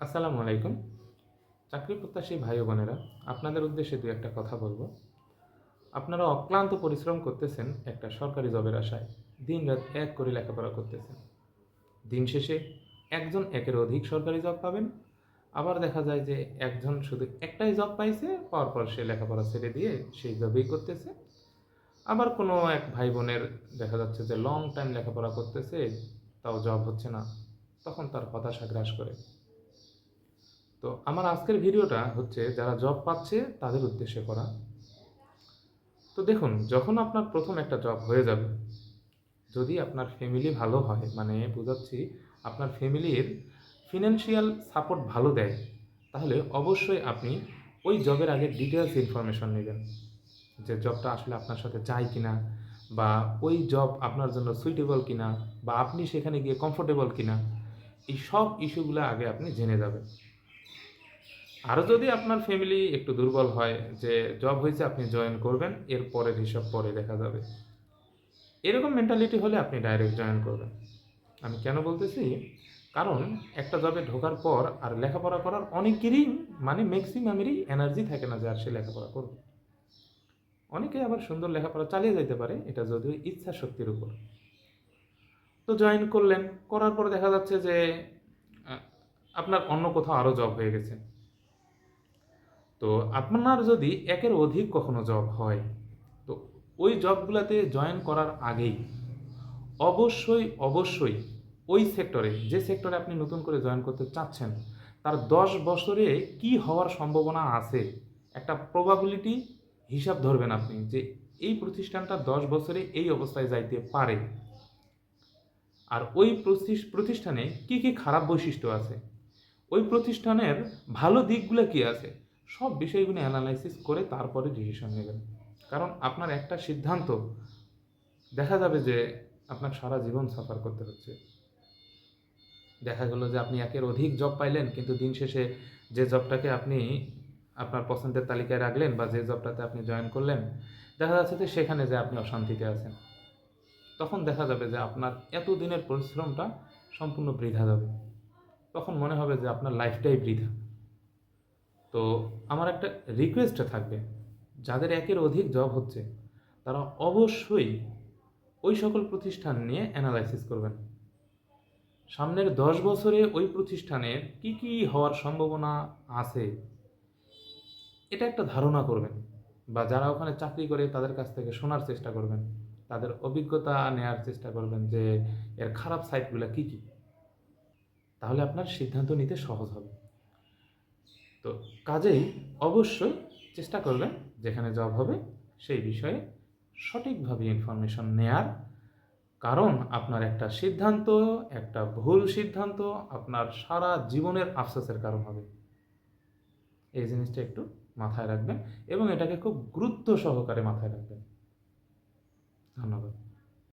আসসালামু আলাইকুম। চাকরি প্রত্যাশী ভাই বোনেরা, আপনাদের উদ্দেশ্যে দু একটা কথা বলব। আপনারা অক্লান্ত পরিশ্রম করতেছেন একটা সরকারি জবের আশায় দিন রাত এক করে লেখাপড়া করতেছেন। দিন শেষে একজন একের অধিক সরকারি জব পাবেন। আবার দেখা যায় যে একজন শুধু একটাই জব পাইছে পাওয়ার পর সে লেখাপড়া ছেড়ে দিয়ে সেই জবেই করতেছে। আবার কোনো এক ভাই বোনের দেখা যাচ্ছে যে লং টাইম লেখাপড়া করতেছে, তাও জব হচ্ছে না, তখন তার হতাশা গ্রাস করে। তো আমার আজকের ভিডিওটা হচ্ছে যারা জব পাচ্ছে তাদের উদ্দেশ্যে করা। তো দেখুন, যখন আপনার প্রথম একটা জব হয়ে যাবে, যদি আপনার ফ্যামিলি ভালো হয় মানে বুঝাচ্ছি, আপনার ফ্যামিলির ফিনান্সিয়াল সাপোর্ট ভালো দেয়, তাহলে অবশ্যই আপনি ওই জবের আগে ডিটেলস ইনফরমেশন নেবেন, যে জবটা আসলে আপনার সাথে যায় কিনা, বা ওই জব আপনার জন্য সুইটেবল কিনা, বা আপনি সেখানে গিয়ে কমফোর্টেবল কিনা, এই সব ইস্যুগুলো আগে আপনি জেনে যাবেন। আরও যদি আপনার ফ্যামিলি একটু দুর্বল হয় যে জব হয়েছে, আপনি জয়েন করবেন এর পরের হিসাব পরে দেখা যাবে। এরকম মেন্টালিটি হলে আপনি ডাইরেক্ট জয়েন করবেন। আমি কেন বলতেছি? কারণ একটা জবে ঢোকার পর আর লেখাপড়া করার অনেকেরই মানে ম্যাক্সিমামেরই এনার্জি থাকে না যে আর সে লেখাপড়া করবে। অনেকে আবার সুন্দর লেখাপড়া চালিয়ে যেতে পারে, এটা যদিও ইচ্ছা শক্তির উপর। তো জয়েন করলেন, করার পর দেখা যাচ্ছে যে আপনার অন্য কোথাও আরও জব হয়ে গেছে। তো আপনার যদি একের অধিক কখনো জব হয়, তো ওই জবগুলোতে জয়েন করার আগেই অবশ্যই অবশ্যই ওই সেক্টরে যে সেক্টরে আপনি নতুন করে জয়েন করতে চাচ্ছেন, তার দশ বছরে কি হওয়ার সম্ভাবনা আছে, একটা প্রবাবিলিটি হিসাব ধরবেন আপনি যে এই প্রতিষ্ঠানটা দশ বছরে এই অবস্থায় যাইতে পারে। আর ওই প্রতিষ- প্রতিষ্ঠানে কি কি খারাপ বৈশিষ্ট্য আছে? ওই প্রতিষ্ঠানের ভালো দিকগুলো কি আছে? সব বিষয়গুলো অ্যানালাইসিস করে তারপরে ডিসিশন নেবেন। কারণ আপনার একটা সিদ্ধান্ত, দেখা যাবে যে আপনার সারা জীবন সাফার করতে হচ্ছে। দেখা গেল যে আপনি একের অধিক জব পাইলেন, কিন্তু দিন শেষে যে জবটাকে আপনি আপনার পছন্দের তালিকায় রাখলেন বা যে জবটাতে আপনি জয়েন করলেন, দেখা যাচ্ছে যে সেখানে যে আপনি অশান্তিতে আছেন। তখন দেখা যাবে যে আপনার এত দিনের পরিশ্রমটা সম্পূর্ণ বৃথা যাবে। তখন মনে হবে যে আপনার লাইফটাই বৃথা। তো আমার একটা রিকোয়েস্ট থাকবে। যাদের একের অধিক জব হচ্ছে, তারা অবশ্যই ওই সকল প্রতিষ্ঠান নিয়ে অ্যানালাইসিস করবেন। সামনের দশ বছরে ওই প্রতিষ্ঠানের কি কি হওয়ার সম্ভাবনা আছে, এটা একটা ধারণা করবেন বা যারা ওখানে চাকরি করে তাদের কাছ থেকে শোনার চেষ্টা করবেন। তাদের অভিজ্ঞতা নেওয়ার চেষ্টা করবেন যে এর খারাপ সাইটগুলো কি কি। তাহলে আপনার সিদ্ধান্ত নিতে সহজ হবে। তো কাজেই অবশ্যই চেষ্টা করবেন যেখানে জব হবে সেই বিষয়ে সঠিকভাবে ইনফরমেশন নেয়ার। কারণ আপনার একটা সিদ্ধান্ত, একটা ভুল সিদ্ধান্ত আপনার সারা জীবনের আফসোসের কারণ হবে। এই জিনিসটা একটু মাথায় রাখবেন এবং এটাকে খুব গুরুত্ব সহকারে মাথায় রাখবেন। ধন্যবাদ।